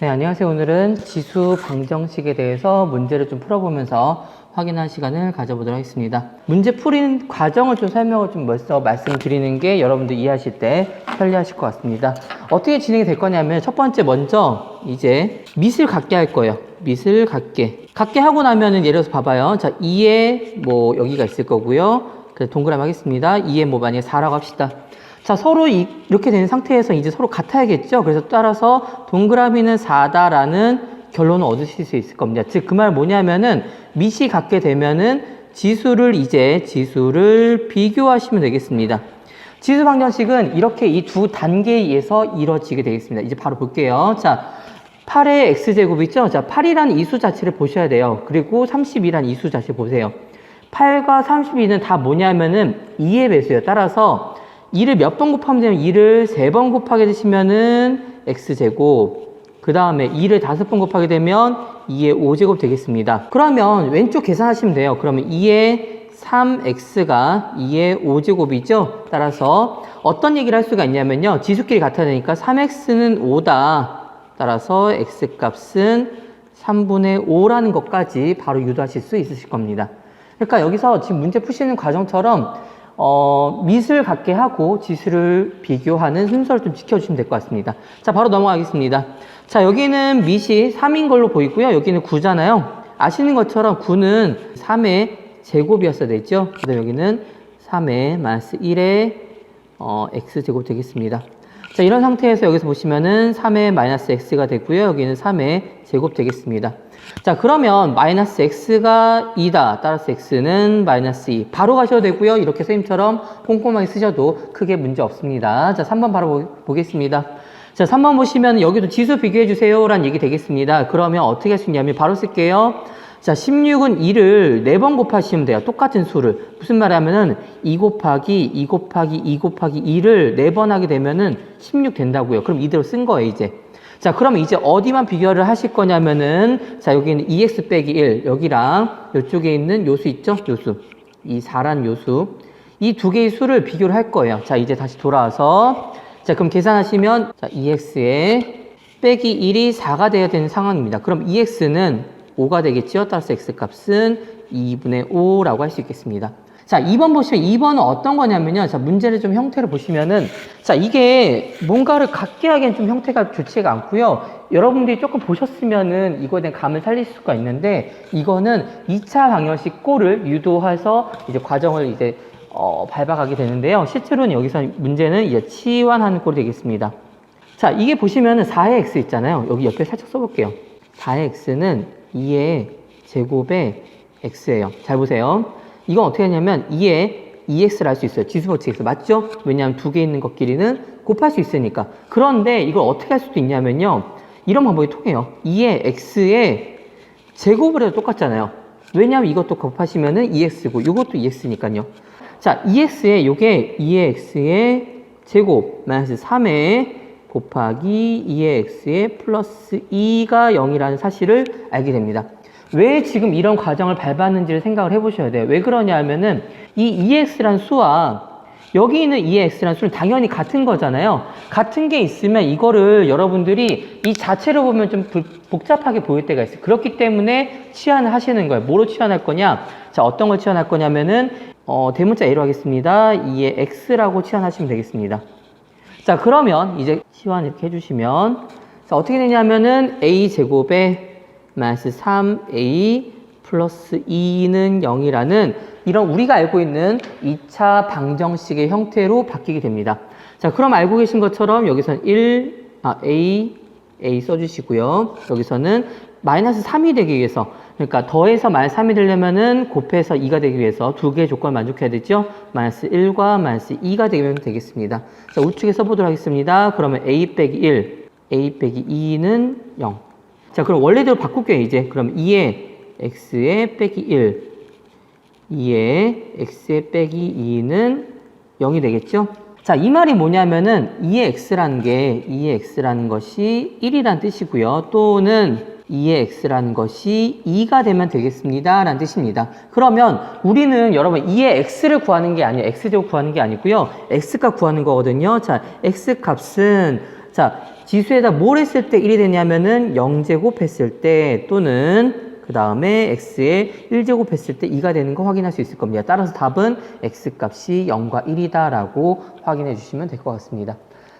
네, 안녕하세요. 오늘은 지수 방정식에 대해서 문제를 좀 풀어보면서 확인할 시간을 가져보도록 하겠습니다. 문제 풀이는 과정을 좀 설명을 좀 먼저 말씀드리는 게 여러분들 이해하실 때 편리하실 것 같습니다. 어떻게 진행이 될 거냐면 첫 번째 먼저 이제 밑을 갖게 할 거예요. 밑을 갖게. 갖게 하고 나면은 예를 들어서 봐봐요. 자, 2에 뭐 여기가 있을 거고요. 그래서 동그라미 하겠습니다. 2에 뭐 만약에 4라고 합시다. 자, 서로 이, 렇게 된 상태에서 이제 서로 같아야겠죠? 그래서 따라서 동그라미는 4다라는 결론을 얻으실 수 있을 겁니다. 즉, 그 말 뭐냐면은 밑이 같게 되면은 지수를 이제 지수를 비교하시면 되겠습니다. 지수 방정식은 이렇게 이 두 단계에 의해서 이루어지게 되겠습니다. 이제 바로 볼게요. 자, 8의 x제곱 있죠? 자, 8이라는 이수 자체를 보셔야 돼요. 그리고 32라는 이수 자체 보세요. 8과 32는 다 뭐냐면은 2의 배수예요. 따라서 2를 몇 번 곱하면 되면 2를 3번 곱하게 되시면은 x제곱 그 다음에 2를 5번 곱하게 되면 2의 5제곱 되겠습니다. 그러면 왼쪽 계산하시면 돼요. 그러면 2의 3x가 2의 5제곱이죠. 따라서 어떤 얘기를 할 수가 있냐면요. 지수끼리 같아야 되니까 3x는 5다. 따라서 x값은 3분의 5라는 것까지 바로 유도하실 수 있으실 겁니다. 그러니까 여기서 지금 문제 푸시는 과정처럼 어, 밑을 갖게 하고 지수를 비교하는 순서를 좀 지켜주시면 될 것 같습니다. 자, 바로 넘어가겠습니다. 자, 여기는 밑이 3인 걸로 보이고요. 여기는 9잖아요. 아시는 것처럼 9는 3의 제곱이었어야 되죠. 그다음 여기는 3의 마이너스 1의 어, x제곱 되겠습니다. 자, 이런 상태에서 여기서 보시면은 3의 마이너스 x가 되고요. 여기는 3의 제곱 되겠습니다. 자, 그러면 마이너스 x가 2다. 따라서 x는 마이너스 2. 바로 가셔도 되고요. 이렇게 선생님처럼 꼼꼼하게 쓰셔도 크게 문제 없습니다. 자, 3번 바로 보- 보겠습니다. 자, 3번 보시면 여기도 지수 비교해 주세요. 라는 얘기 되겠습니다. 그러면 어떻게 할 수 있냐면 바로 쓸게요. 자, 16은 2를 4번 곱하시면 돼요. 똑같은 수를. 무슨 말 하면은 2 곱하기 2 곱하기 2 곱하기 2를 4번 하게 되면은 16 된다고요. 그럼 이대로 쓴 거예요, 이제. 자, 그러면 이제 어디만 비교를 하실 거냐면은 자, 여기는 2x 빼기 1 여기랑 이쪽에 있는 요수 있죠? 요수. 이 4란 요수. 이 두 개의 수를 비교를 할 거예요. 자, 이제 다시 돌아와서 자, 그럼 계산하시면 자, 2x에 빼기 1이 4가 돼야 되는 상황입니다. 그럼 2x는 5가 되겠죠? 따라서 x 값은 2분의 5라고 할 수 있겠습니다. 자, 2번 보시면 2번은 어떤 거냐면요. 자, 문제를 좀 형태를 보시면은 자, 이게 뭔가를 갖게 하기엔 좀 형태가 좋지가 않고요. 여러분들이 조금 보셨으면은 이거에 대한 감을 살릴 수가 있는데 이거는 2차 방정식 꼴을 유도해서 이제 과정을 이제 어, 밟아가게 되는데요. 실제로는 여기서 문제는 이제 치환하는 꼴이 되겠습니다. 자, 이게 보시면은 4의 x 있잖아요. 여기 옆에 살짝 써볼게요. 4의 x는 2의 제곱의 x예요. 잘 보세요. 이건 어떻게 하냐면 2의 2x를 할 수 있어요. 지수 법칙 에서. 맞죠? 왜냐하면 두 개 있는 것끼리는 곱할 수 있으니까. 그런데 이걸 어떻게 할 수도 있냐면요. 이런 방법이 통해요. 2의 x의 제곱을 해도 똑같잖아요. 왜냐하면 이것도 곱하시면은 2x고 이것도 2x니까요. 자, 2x에 요게 2의 x의 제곱 마이너스 3의 곱하기 2의 x의 플러스 2가 0이라는 사실을 알게 됩니다. 왜 지금 이런 과정을 밟았는지를 생각을 해보셔야 돼요. 왜 그러냐 하면은 이 2x란 수와 여기 있는 2x란 수는 당연히 같은 거잖아요. 같은 게 있으면 이거를 여러분들이 이 자체로 보면 좀 불- 복잡하게 보일 때가 있어요. 그렇기 때문에 치환을 하시는 거예요. 뭐로 치환할 거냐? 자, 어떤 걸 치환할 거냐면은 어, 대문자 A로 하겠습니다. 2의 x라고 치환하시면 되겠습니다. 자, 그러면 이제 치환 이렇게 해주시면 자, 어떻게 되냐면은 a 제곱에 마이너스 3a 플러스 2는 0이라는 이런 우리가 알고 있는 2차 방정식의 형태로 바뀌게 됩니다. 자, 그럼 알고 계신 것처럼 여기서는 1, 아, a, a 써주시고요. 여기서는 마이너스 3이 되기 위해서 그러니까 더해서 마이너스 3이 되려면은 곱해서 2가 되기 위해서 두 개의 조건을 만족해야 되죠. 마이너스 1과 마이너스 2가 되면 되겠습니다. 자, 우측에 써보도록 하겠습니다. 그러면 a 빼기 1, a 빼기 2는 0. 자, 그럼 원래대로 바꿀게요, 이제. 그럼 2의 x에 빼기 1, 2의 x에 빼기 2는 0이 되겠죠? 자, 이 말이 뭐냐면은 2의 x라는 게 2의 x라는 것이 1이란 뜻이고요. 또는 2의 x라는 것이 2가 되면 되겠습니다. 라는 뜻입니다. 그러면 우리는 여러분 2의 x를 구하는 게 아니에요. x제곱 구하는 게 아니고요. x값 구하는 거거든요. 자, x 값은 자, 지수에다 뭘 했을 때 1이 되냐면은 0제곱 했을 때 또는 그 다음에 x에 1제곱 했을 때 2가 되는 거 확인할 수 있을 겁니다. 따라서 답은 x 값이 0과 1이다 라고 확인해 주시면 될 것 같습니다.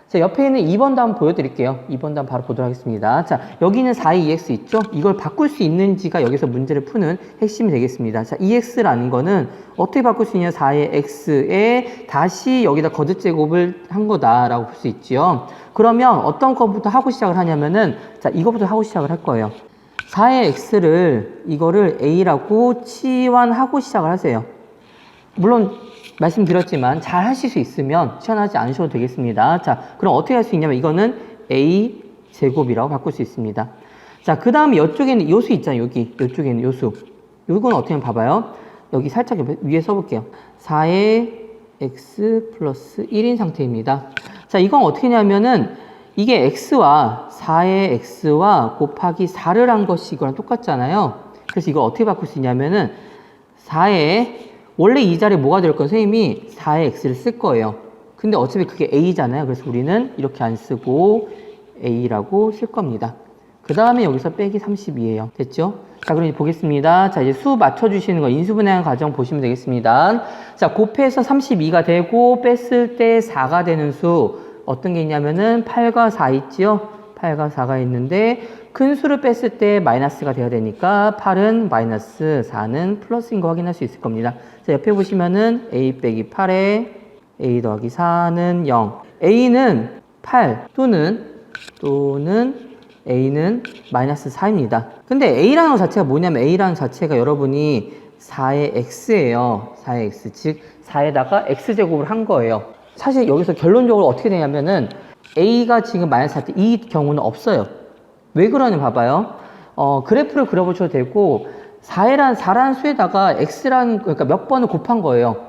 자, 옆에 있는 2번도 한번 보여드릴게요. 2번도 한번 바로 보도록 하겠습니다. 자, 여기는 4EX 있죠? 이걸 바꿀 수 있는지가 여기서 문제를 푸는 핵심이 되겠습니다. 자, EX라는 거는 어떻게 바꿀 수 있냐? 4의 X에 다시 여기다 거듭 제곱을 한 거다라고 볼 수 있지요. 그러면 어떤 거부터 하고 시작을 하냐면은, 자, 이거부터 하고 시작을 할 거예요. 4의 X를, 이거를 A라고 치환하고 시작을 하세요. 물론 말씀드렸지만 잘 하실 수 있으면 치환하지 않으셔도 되겠습니다. 자, 그럼 어떻게 할 수 있냐면 이거는 a 제곱이라고 바꿀 수 있습니다. 자, 그 다음에 이쪽에는 요수 있잖아요. 여기 이쪽에는 요수. 이건 어떻게 하면 봐봐요. 여기 살짝 위에 써볼게요. 4의 x 플러스 1인 상태입니다. 자, 이건 어떻게 하냐면은 이게 x와 4의 x와 곱하기 4를 한 것이 이거랑 똑같잖아요. 그래서 이걸 어떻게 바꿀 수 있냐면은 4의 원래 이 자리에 뭐가 될건 선생님이 4의 x를 쓸 거예요. 근데 어차피 그게 a잖아요. 그래서 우리는 이렇게 안 쓰고 a라고 쓸 겁니다. 그 다음에 여기서 빼기 32예요. 됐죠? 자, 그럼 이제 보겠습니다. 자, 이제 수 맞춰주시는 거 인수분해하는 과정 보시면 되겠습니다. 자, 곱해서 32가 되고 뺐을 때 4가 되는 수 어떤 게 있냐면은 8과 4 있지요? 8과 4가 있는데 큰 수를 뺐을 때 마이너스가 돼야 되니까 8은 마이너스 4는 플러스인 거 확인할 수 있을 겁니다. 자, 옆에 보시면은 a 빼기 8에 a 더하기 4는 0. a는 8 또는 또는 a는 마이너스 4입니다. 근데 a라는 것 자체가 뭐냐면 a라는 자체가 여러분이 4의 x예요. 4의 x. 즉 4에다가 x제곱을 한 거예요. 사실 여기서 결론적으로 어떻게 되냐면은 a가 지금 마이너스 4때 이 경우는 없어요. 왜 그러냐 봐봐요. 어, 그래프를 그려보셔도 되고 4란 4라는 수에다가 x라는 그러니까 몇 번을 곱한 거예요.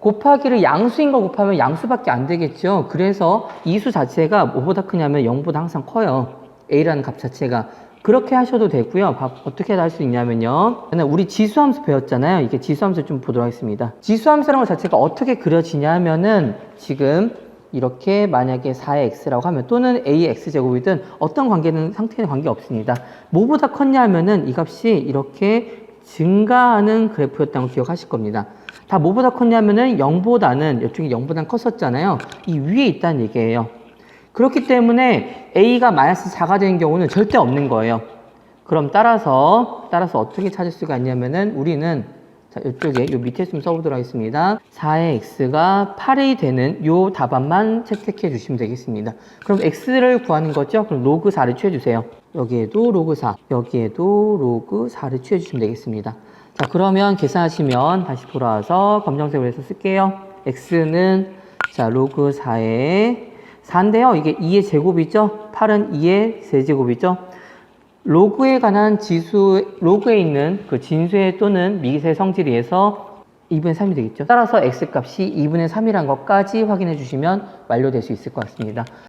곱하기를 양수인 걸 곱하면 양수밖에 안 되겠죠. 그래서 이 수 자체가 뭐보다 크냐면 0보다 항상 커요. a라는 값 자체가. 그렇게 하셔도 되고요. 바- 어떻게 할 수 있냐면요. 우리 지수함수 배웠잖아요. 이게 지수함수 좀 보도록 하겠습니다. 지수함수라는 것 자체가 어떻게 그려지냐면은 지금 이렇게 만약에 4의 x라고 하면 또는 a의 x제곱이든 어떤 관계는 상태는 관계 없습니다. 뭐보다 컸냐면은 이 값이 이렇게 증가하는 그래프였다는 걸 기억하실 겁니다. 다 뭐보다 컸냐면은 0보다는 이쪽이 0보다 컸었잖아요. 이 위에 있다는 얘기예요. 그렇기 때문에 a가 마이너스 4가 되는 경우는 절대 없는 거예요. 그럼 따라서 따라서 어떻게 찾을 수가 있냐면은 우리는 자, 이쪽에 요 밑에 좀 써보도록 하겠습니다. 4의 x가 8이 되는 요 답안만 채택해 주시면 되겠습니다. 그럼 x를 구하는 거죠? 그럼 로그 4를 취해 주세요. 여기에도 로그 4, 여기에도 로그 4를 취해 주시면 되겠습니다. 자, 그러면 계산하시면 다시 돌아와서 검정색으로 해서 쓸게요. x는 자, 로그 4의 4인데요. 이게 2의 제곱이죠? 8은 2의 세제곱이죠? 로그에 관한 지수, 로그에 있는 그 진수의 또는 미기세의 성질에서 2분의 3이 되겠죠. 따라서 x 값이 2분의 3이란 것까지 확인해 주시면 완료될 수 있을 것 같습니다.